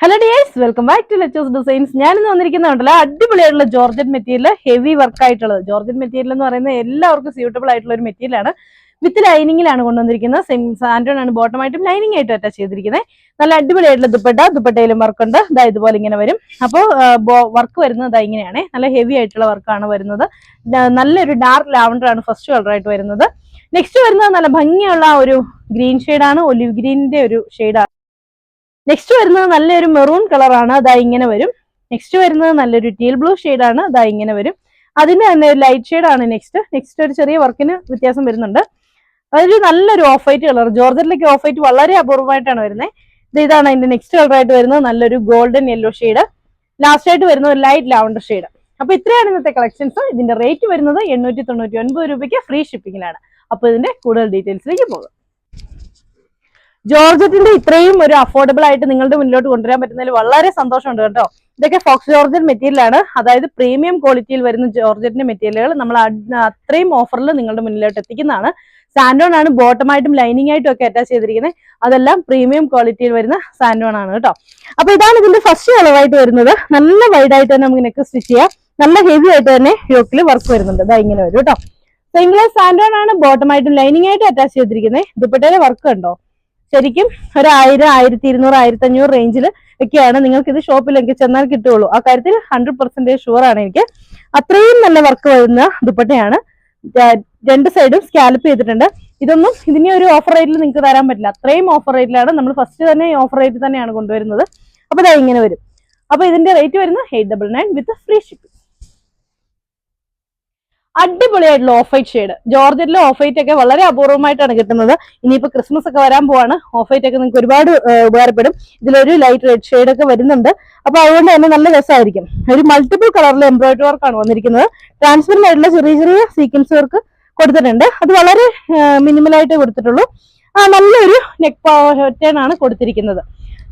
Hello dears welcome back to Lechu's designs ഞാൻ ഞാനിന്ന് വന്നിരിക്കുന്നുണ്ടല്ലോ അടിപൊളിയായിട്ടുള്ള ജോർജറ്റ് മെറ്റീരിയൽ ഹെവി വർക്ക് ആയിട്ടുള്ളത്. ജോർജറ്റ് മെറ്റീരിയൽ എന്ന് പറയുന്നത് എല്ലാവർക്കും സ്യൂട്ടബിൾ ആയിട്ടുള്ള ഒരു മെറ്റീരിയലാണ് വിത്ത് ലൈനിങ്ങിലാണ് കൊണ്ടുവന്നിരിക്കുന്നത്. സെയിം സാൻഡോൺ ആണ് ബോട്ടം ആയിട്ടും ലൈനിങ് ആയിട്ടും അറ്റാച്ച് ചെയ്തിരിക്കുന്നത്. നല്ല അടിപൊളിയായിട്ടുള്ള ദുപ്പട്ട ദുപ്പട്ടയിലും വർക്ക് ഉണ്ട്. ഇതാ ഇതുപോലെ ഇങ്ങനെ വരും. അപ്പോൾ വർക്ക് വരുന്നത് ദാ ഇങ്ങനെയാണ്. നല്ല ഹെവി ആയിട്ടുള്ള വർക്കാണ് വരുന്നത്. നല്ലൊരു ഡാർക്ക് ലാവണ്ടർ ആണ് ഫസ്റ്റ് കളറായിട്ട് വരുന്നത്. നെക്സ്റ്റ് വരുന്നത് നല്ല ഭംഗിയുള്ള ഒരു ഗ്രീൻ ഷെയ്ഡാണ് ഒലിവ് ഗ്രീനിന്റെ ഒരു ഷെയ്ഡാണ് നെക്സ്റ്റ് വരുന്നത് നല്ലൊരു മെറൂൺ കളറാണ് അതാ ഇങ്ങനെ വരും. നെക്സ്റ്റ് വരുന്നത് നല്ലൊരു ടീൽ ബ്ലൂ ആണ്. അതാ ഇങ്ങനെ വരും. അതിന് തന്നെ ഒരു ലൈറ്റ് ആണ് നെക്സ്റ്റ് നെക്സ്റ്റ് ഒരു ചെറിയ വർക്കിന് വ്യത്യാസം വരുന്നുണ്ട്. അതൊരു നല്ലൊരു ഓഫ് വൈറ്റ് കളർ ജോർജറ്റിലേക്ക് ഓഫ് വൈറ്റ് വളരെ അപൂർവമായിട്ടാണ് വരുന്നത് ഇത് ഇതാണ് അതിന്റെ നെക്സ്റ്റ് കളറായിട്ട് വരുന്നത്. നല്ലൊരു ഗോൾഡൻ യെല്ലോ ഷെയ്ഡ് ലാസ്റ്റ് ആയിട്ട് വരുന്ന ഒരു ലൈറ്റ് ലാവണ്ടർ ഷെയ്ഡ് അപ്പൊ ഇത്രയാണ് ഇന്നത്തെ കളക്ഷൻസ് ഇതിന്റെ റേറ്റ് വരുന്നത് എണ്ണൂറ്റി തൊണ്ണൂറ്റി ഒൻപത് രൂപയ്ക്ക് ഫ്രീ ഷിപ്പിംഗിലാണ് അപ്പൊ ഇതിന്റെ കൂടുതൽ ഡീറ്റെയിൽസിലേക്ക് പോകും. ജോർജറ്റിന്റെ ഇത്രയും ഒരു അഫോർഡബിൾ ആയിട്ട് നിങ്ങളുടെ മുന്നിലോട്ട് കൊണ്ടുവരാൻ പറ്റുന്നതിൽ വളരെ സന്തോഷമുണ്ട് കേട്ടോ. ഇതൊക്കെ ഫോക്സ് ജോർജറ്റ് മെറ്റീരിയൽ ആണ്. അതായത് പ്രീമിയം ക്വാളിറ്റിയിൽ വരുന്ന ജോർജറ്റിന്റെ മെറ്റീരിയലുകൾ നമ്മൾ അത്രയും ഓഫറിൽ നിങ്ങളുടെ മുന്നിലോട്ട് എത്തിക്കുന്നതാണ്. സാൻഡോൺ ആണ് ബോട്ടമായിട്ടും ലൈനിങ് ആയിട്ടും ഒക്കെ അറ്റാച്ച് ചെയ്തിരിക്കുന്നത്. അതെല്ലാം പ്രീമിയം ക്വാളിറ്റിയിൽ വരുന്ന സാൻഡോൺ ആണ് കേട്ടോ. അപ്പൊ ഇതാണ് ഇതിന്റെ ഫസ്റ്റ് കളറായിട്ട് വരുന്നത്. നല്ല വൈഡ് ആയിട്ട് തന്നെ നമുക്ക് നെക്ക് സ്റ്റിച്ച് ചെയ്യാം. നല്ല ഹെവി ആയിട്ട് തന്നെ യോക്കിൽ വർക്ക് വരുന്നുണ്ട്. ഇതാ ഇങ്ങനെ വരും കേട്ടോ. സിംഗിൾ സാൻഡോൺ ആണ് ബോട്ടമായിട്ടും ലൈനിങ് ആയിട്ടും അറ്റാച്ച് ചെയ്തിരിക്കുന്നത്. ദുപ്പട്ടയിലെ വർക്ക് ഉണ്ടോ? ശരിക്കും ഒരു ആയിരം ആയിരത്തി ഇരുന്നൂറ് ആയിരത്തി അഞ്ഞൂറ് റേഞ്ചിൽ ഒക്കെയാണ് നിങ്ങൾക്ക് ഇത് ഷോപ്പിലേക്ക് ചെന്നാൽ കിട്ടുകയുള്ളൂ. ആ കാര്യത്തിൽ ഹൺഡ്രഡ് പെർസെന്റേജ് ഷുവർ ആണ് എനിക്ക്. അത്രയും നല്ല വർക്ക് വരുന്ന ദുപ്പട്ടയാണ്. രണ്ട് സൈഡും സ്കാലപ്പ് ചെയ്തിട്ടുണ്ട്. ഇതൊന്നും ഇതിനെ ഒരു ഓഫർ റേറ്റിൽ നിങ്ങൾക്ക് തരാൻ പറ്റില്ല. അത്രയും ഓഫർ റേറ്റിലാണ് നമ്മൾ ഫസ്റ്റ് തന്നെ ഓഫർ റേറ്റിൽ തന്നെയാണ് കൊണ്ടുവരുന്നത്. അപ്പൊ ഇതാ ഇങ്ങനെ വരും. അപ്പൊ ഇതിന്റെ റേറ്റ് വരുന്നത് eight double nine with free shipping അടിപൊളിയായിട്ടുള്ള ഓഫ് വൈറ്റ് ഷെയ്ഡ് ജോർജറ്റിലെ ഓഫ് വൈറ്റ് ഒക്കെ വളരെ അപൂർവമായിട്ടാണ് കിട്ടുന്നത്. ഇനിയിപ്പോ ക്രിസ്മസ് ഒക്കെ വരാൻ പോവാണ്. ഓഫ് വൈറ്റ് ഒക്കെ നിങ്ങൾക്ക് ഒരുപാട് ഉപകാരപ്പെടും. ഇതിലൊരു ലൈറ്റ് റെഡ് ഷെയ്ഡ് ഒക്കെ വരുന്നുണ്ട്. അപ്പൊ അതുകൊണ്ട് തന്നെ നല്ല രസമായിരിക്കും ഒരു മൾട്ടിപ്പിൾ കളറിൽ എംബ്രോയിഡറി വർക്കാണ് വന്നിരിക്കുന്നത്. ട്രാൻസ്ഫർ ആയിട്ടുള്ള ചെറിയ ചെറിയ സീക്വൻസ് വർക്ക് കൊടുത്തിട്ടുണ്ട്. അത് വളരെ മിനിമലായിട്ട് കൊടുത്തിട്ടുള്ളൂ. ആ നല്ലൊരു നെക്ക് പാറ്റേൺ ആണ് കൊടുത്തിരിക്കുന്നത്.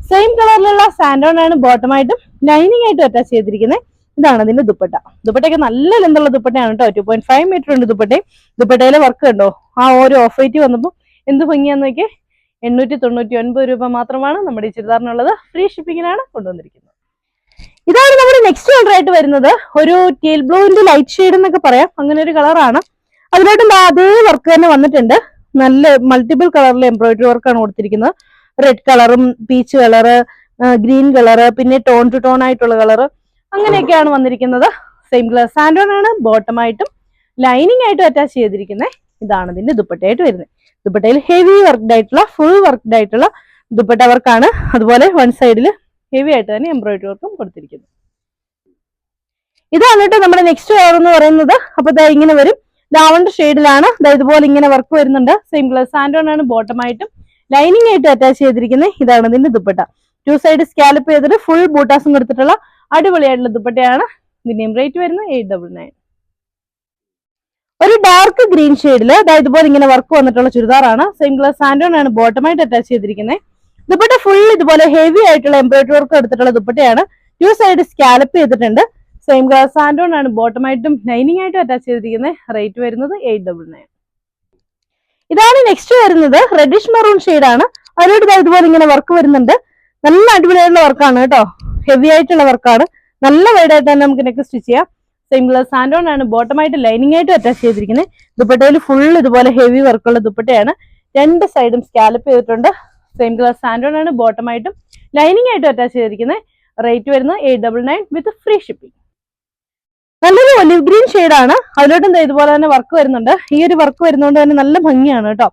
സെയിം കളറിലുള്ള സാൻഡോൺ ആണ് ബോട്ടമായിട്ടും ലൈനിങ് ആയിട്ടും അറ്റാച്ച് ചെയ്തിരിക്കുന്നത്. ഇതാണ് അതിന്റെ ദുപ്പട്ട. ദുപ്പട്ടയൊക്കെ നല്ല ലെന്തുള്ള ദുപ്പട്ടയാണ് കേട്ടോ ടു പോയിന്റ് ഫൈവ് മീറ്റർ ഉണ്ട് ദുപ്പട്ടയും. ദുപ്പട്ടയിലെ വർക്ക് കണ്ടോ? ആ ഓരോ ഓഫ് വന്നപ്പോൾ എന്ത് ഭംഗിയാന്ന് നോക്കിയേ? എണ്ണൂറ്റി തൊണ്ണൂറ്റി ഒൻപത് രൂപ മാത്രമാണ് നമ്മുടെ ഈ ചുരിദാറിനുള്ളത്. ഫ്രീ ഷിപ്പിങ്ങിനാണ് കൊണ്ടുവന്നിരിക്കുന്നത്. ഇതാണ് നമ്മുടെ നെക്സ്റ്റ് കളർ ആയിട്ട് വരുന്നത്. ഒരു ടീൽ ബ്ലൂവിന്റെ ലൈറ്റ് ഷെയ്ഡ് എന്നൊക്കെ പറയാം. അങ്ങനെ ഒരു കളറാണ് അതിലോട്ട് അതേ വർക്ക് തന്നെ വന്നിട്ടുണ്ട്. നല്ല മൾട്ടിപ്പിൾ കളറിലെ എംബ്രോയിഡറി വർക്കാണ് കൊടുത്തിരിക്കുന്നത്. റെഡ് കളറും പീച്ച് കളറ് ഗ്രീൻ കളറ് പിന്നെ ടോൺ ടു ടോൺ ആയിട്ടുള്ള കളറ് അങ്ങനെയൊക്കെയാണ് വന്നിരിക്കുന്നത്. സെയിം ഗ്ലാസ് സാൻഡോൺ ആണ്. ബോട്ടമായിട്ടും ലൈനിങ് ആയിട്ടും അറ്റാച്ച് ചെയ്തിരിക്കുന്നത് ഇതാണ് ഇതിന്റെ ദുപ്പട്ടയായിട്ട് വരുന്നത്. ദുപ്പട്ടയിൽ ഹെവി വർക്ക്ഡ് ആയിട്ടുള്ള ഫുൾ വർക്ക്ഡ് ആയിട്ടുള്ള ദുപ്പട്ട വർക്കാണ്. അതുപോലെ വൺ സൈഡിൽ ഹെവി ആയിട്ട് തന്നെ എംബ്രോയിഡറി വർക്കും കൊടുത്തിരിക്കുന്നു. ഇതാണ് കേട്ടോ നമ്മുടെ നെക്സ്റ്റ് കളർ എന്ന് പറയുന്നത്. അപ്പൊ ദാ ഇങ്ങനെ വരും. ലാവണ്ടർ ഷെയ്ഡിലാണ് ഇതുപോലെ ഇങ്ങനെ വർക്ക് വരുന്നുണ്ട്. സെയിം കളർ സാൻഡോൺ ആണ്. ബോട്ടമായിട്ടും ലൈനിങ് ആയിട്ട് അറ്റാച്ച് ചെയ്തിരിക്കുന്നത് ഇതാണ് ഇതിന്റെ ദുപ്പട്ട. ടു സൈഡ് സ്കാലപ്പ് ചെയ്തിട്ട് ഫുൾ ബൂട്ടാസും കൊടുത്തിട്ടുള്ള അടിപൊളിയായിട്ടുള്ള ദുപ്പട്ടയാണ്. ഇതിന്റെയും റേറ്റ് വരുന്നത് എയ്റ്റ് ഡബിൾ നയൻ ഒരു ഡാർക്ക് ഗ്രീൻ ഷെയ്ഡിൽ അതായത് ഇതുപോലെ ഇങ്ങനെ വർക്ക് വന്നിട്ടുള്ള ചുരിദാറാണ്. സെയിം കളർ സാൻഡോൺ ആണ് ബോട്ടമായിട്ട് അറ്റാച്ച് ചെയ്തിരിക്കുന്നത്. ദുപ്പട്ട ഫുൾ ഇതുപോലെ ഹെവി ആയിട്ടുള്ള എംബ്രോയിഡറി വർക്ക് എടുത്തിട്ടുള്ള ദുപ്പട്ടയാണ്. ടു സൈഡ് സ്കാലപ്പ് ചെയ്തിട്ടുണ്ട്. സെയിം കളർ സാൻഡോൺ ആണ് ബോട്ടമായിട്ടും ലൈനിങ് ആയിട്ടും അറ്റാച്ച് ചെയ്തിരിക്കുന്നത്. റേറ്റ് വരുന്നത് എയ്റ്റ് ഡബിൾ നയൻ ഇതാണ് നെക്സ്റ്റ് വരുന്നത്. റെഡിഷ് മെറൂൺ ഷെയ്ഡാണ് അതിലോട്ട് ഇതുപോലെ ഇങ്ങനെ വർക്ക് വരുന്നുണ്ട്. നല്ല അടിപൊളിയായിട്ടുള്ള വർക്കാണ് കേട്ടോ. ഹെവി ആയിട്ടുള്ള വർക്കാണ് നല്ല വൈഡായിട്ട് തന്നെ നമുക്ക് നെക്ക് സ്റ്റിച്ച് ചെയ്യാം. സെയിം കളർ സാൻഡോൺ ആണ്. ബോട്ടമായിട്ട് ലൈനിങ് ആയിട്ട് അറ്റാച്ച് ചെയ്തിരിക്കുന്നത്. ദുപ്പട്ടയിൽ ഫുൾ ഇതുപോലെ ഹെവി വർക്കുള്ള ദുപ്പട്ടയാണ്. രണ്ട് സൈഡും സ്കാലപ്പ് ചെയ്തിട്ടുണ്ട്. സെയിം കളർ സാൻഡോൺ ആണ്. ബോട്ടമായിട്ടും ലൈനിങ് ആയിട്ടും അറ്റാച്ച് ചെയ്തിരിക്കുന്നത്. റേറ്റ് വരുന്നത് eight double nine with free shipping നല്ലൊരു ഒലിവ് ഗ്രീൻ ആണ്. അതിലോട്ടും ഇതുപോലെ തന്നെ വർക്ക് വരുന്നുണ്ട്. ഈ ഒരു വർക്ക് വരുന്നതുകൊണ്ട് തന്നെ നല്ല ഭംഗിയാണ് കേട്ടോ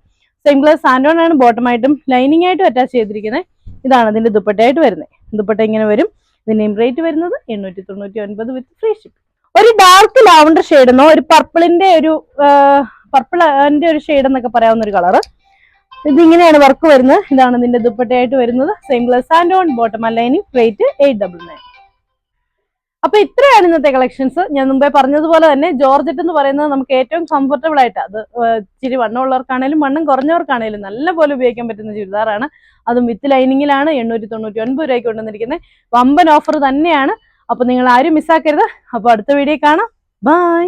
സെയിം കളർ സാൻഡോൺ ആണ്. ബോട്ടമായിട്ടും ലൈനിങ് ആയിട്ടും അറ്റാച്ച് ചെയ്തിരിക്കുന്നത്. ഇതാണ് അതിന്റെ ദുപ്പട്ടയായിട്ട് വരുന്നത്. ദുപ്പട്ട ഇങ്ങനെ വരും. ഇതിന്റെയും റേറ്റ് വരുന്നത് എണ്ണൂറ്റി തൊണ്ണൂറ്റി ഒൻപത് വിത്ത് ഫ്രീ ഷിപ്പ് ഒരു ഡാർക്ക് ലാവണ്ടർ ഷെയ്ഡ് എന്നോ ഒരു പർപ്പിളിന്റെ ഒരു പർപ്പിളിന്റെ ഒരു ഷെയ്ഡ് എന്നൊക്കെ പറയാവുന്ന ഒരു കളറ് ഇതിങ്ങനെയാണ് വർക്ക് വരുന്നത്. ഇതാണ് ഇതിന്റെ ദുപ്പട്ടയായിട്ട് വരുന്നത്. Same gloss and on bottom അല്ലൈനിങ് rate eight double nine അപ്പൊ ഇത്രയാണ് ഇന്നത്തെ കളക്ഷൻസ് ഞാൻ മുമ്പേ പറഞ്ഞതുപോലെ തന്നെ ജോർജറ്റ് എന്ന് പറയുന്നത് നമുക്ക് ഏറ്റവും കംഫർട്ടബിൾ ആയിട്ട് അത് ഇച്ചിരി വണ്ണമുള്ളവർക്കാണേലും വണ്ണം കുറഞ്ഞവർക്കാണേലും നല്ല പോലെ ഉപയോഗിക്കാൻ പറ്റുന്ന ചുരിദാറാണ്. അതും വിത്ത് ലൈനിങ്ങിലാണ് എണ്ണൂറ്റി തൊണ്ണൂറ്റി ഒൻപത് രൂപയ്ക്ക് കൊണ്ടുവന്നിരിക്കുന്നത് വമ്പൻ ഓഫർ തന്നെയാണ്. അപ്പൊ നിങ്ങൾ ആരും മിസ്സാക്കരുത് അപ്പൊ അടുത്ത വീഡിയോ കാണാം. ബൈ